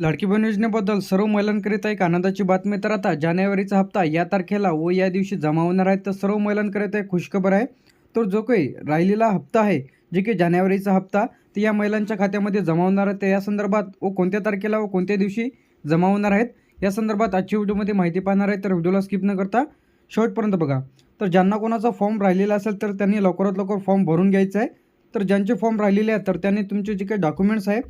लाडकी बहीण योजनेबद्दल सर्व महिलांकरिता एक आनंदाची बातमी तर आता जानेवारीचा हप्ता या तारखेला व या दिवशी जमा होणार आहे. तर सर्व महिलांकरिता एक खुशखबर आहे. तर जो काही राहिलेला हप्ता आहे जे की जानेवारीचा हप्ता ते या महिलांच्या खात्यामध्ये जमा होणार आहे. तर या संदर्भात व कोणत्या तारखेला व कोणत्या दिवशी जमा होणार आहेत या संदर्भात आजच्या व्हिडिओमध्ये माहिती पाहणार आहे. तर व्हिडिओला स्किप न करता शेवटपर्यंत बघा. तर ज्यांना कोणाचा फॉर्म राहिलेला असेल तर त्यांनी लवकरात लवकर फॉर्म भरून घ्यायचा आहे. तर ज्यांचे फॉर्म राहिलेले आहेत तर त्यांनी तुमचे जे काही डॉक्युमेंट्स आहे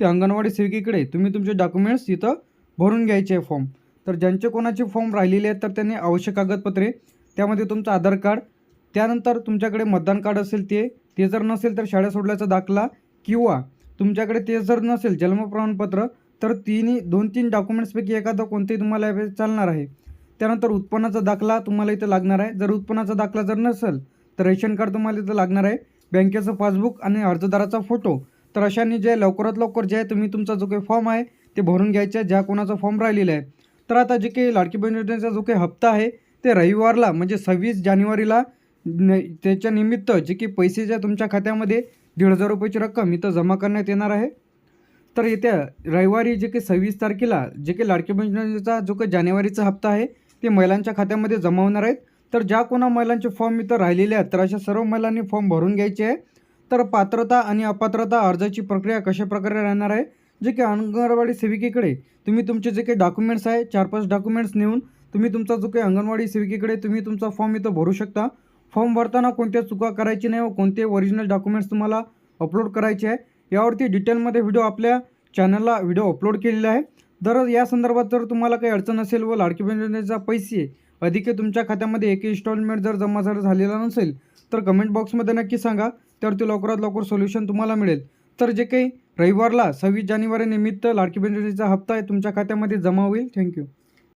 ते अंगणवाडी सेविकेकडे तुम्ही तुमचे डॉक्युमेंट्स इथं भरून घ्यायचे आहे फॉर्म. तर ज्यांचे कोणाचे फॉर्म राहिलेले आहेत तर त्यांनी आवश्यक कागदपत्रे त्यामध्ये तुमचं आधार कार्ड त्यानंतर तुमच्याकडे मतदान कार्ड असेल ते ते जर नसेल तर शाळा सोडल्याचा दाखला किंवा तुमच्याकडे ते जर नसेल जन्म प्रमाणपत्र तर तिन्ही दोन तीन डॉक्युमेंट्सपैकी एखादं कोणतेही तुम्हाला चालणार आहे. त्यानंतर उत्पन्नाचा दाखला तुम्हाला इथं लागणार आहे. जर उत्पन्नाचा दाखला जर नसेल तर रेशन कार्ड तुम्हाला इथं लागणार आहे. बँकेचं पासबुक आणि अर्जदाराचा फोटो. तर अशाने जे लवकरात लवकर जे आहे तुम्ही तुमचा जो काही फॉर्म आहे ते भरून घ्यायचे आहे ज्या कोणाचा फॉर्म राहिलेला आहे. तर आता जे काही लाडकी बहीण योजनेचा जो काही हप्ता आहे ते रविवारला म्हणजे सव्वीस जानेवारीला न त्याच्या निमित्त जे की पैसे ज्या तुमच्या खात्यामध्ये दीड हजार रुपयाची रक्कम इथं जमा करण्यात येणार आहे. तर येत्या रविवारी जे काही सव्वीस तारखेला जे काही लाडकी बहीण योजनेचा जो काही जानेवारीचा हप्ता आहे ते महिलांच्या खात्यामध्ये जमा होणार आहेत. तर ज्या कोणा महिलांचे फॉर्म इथं राहिलेले आहेत तर अशा सर्व महिलांनी फॉर्म भरून घ्यायचे आहे. तर पात्रता आणि अपात्रता अर्जाची प्रक्रिया कशा प्रकारे राहणार आहे? जे की अंगणवाडी सेविकेकडे तुम्ही तुमचे जे काही डॉक्युमेंट्स आहे चार पाच डॉक्युमेंट्स नेऊन तुम्ही तुमचा जो काही अंगणवाडी सेविकेकडे तुम्ही तुमचा फॉर्म इथं भरू शकता. फॉर्म भरताना कोणत्या चुका करायची नाही व कोणते ओरिजिनल डॉक्युमेंट्स तुम्हाला अपलोड करायचे आहे यावरती डिटेलमध्ये व्हिडिओ आपल्या चॅनलला व्हिडिओ अपलोड केलेला आहे. जर या संदर्भात जर तुम्हाला काही अडचण असेल व लाडकी बहीण योजनेचा पैसे अधिक तुमच्या खात्यामध्ये एक इन्स्टॉलमेंट जर जमा जर झालेला नसेल तर कमेंट बॉक्समध्ये नक्की सांगा. तर ते लवकरात लवकर सोल्युशन तुम्हाला मिळेल. तर जे काही रविवारला सव्वीस जानेवारी निमित्त लाडकी बहीण हप्ता आहे तुमच्या खात्यामध्ये जमा होईल. थँक्यू.